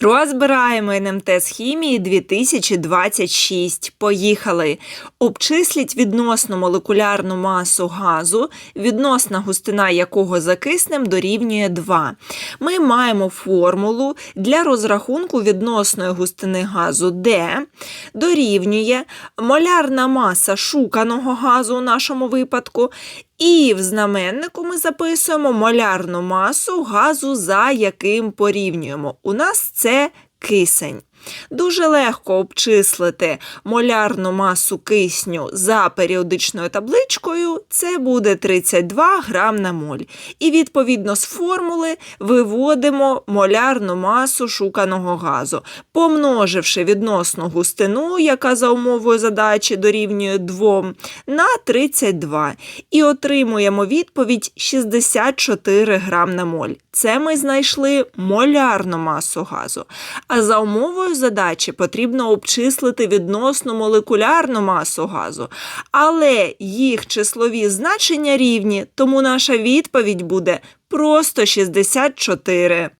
Розбираємо НМТ з хімії 2026. Поїхали. Обчисліть відносну молекулярну масу газу, відносна густина якого за киснем дорівнює 2. Ми маємо формулу для розрахунку відносної густини газу, де дорівнює молярна маса шуканого газу у нашому випадку. І в знаменнику ми записуємо молярну масу газу, за яким порівнюємо. У нас це кисень. Дуже легко обчислити молярну масу кисню за періодичною табличкою. Це буде 32 грам на моль. І відповідно з формули виводимо молярну масу шуканого газу, помноживши відносну густину, яка за умовою задачі дорівнює 2, на 32. І отримуємо відповідь 64 грам на моль. Це ми знайшли молярну масу газу. А за умовою задачі потрібно обчислити відносно молекулярну масу газу. Але їх числові значення рівні, тому наша відповідь буде просто 64.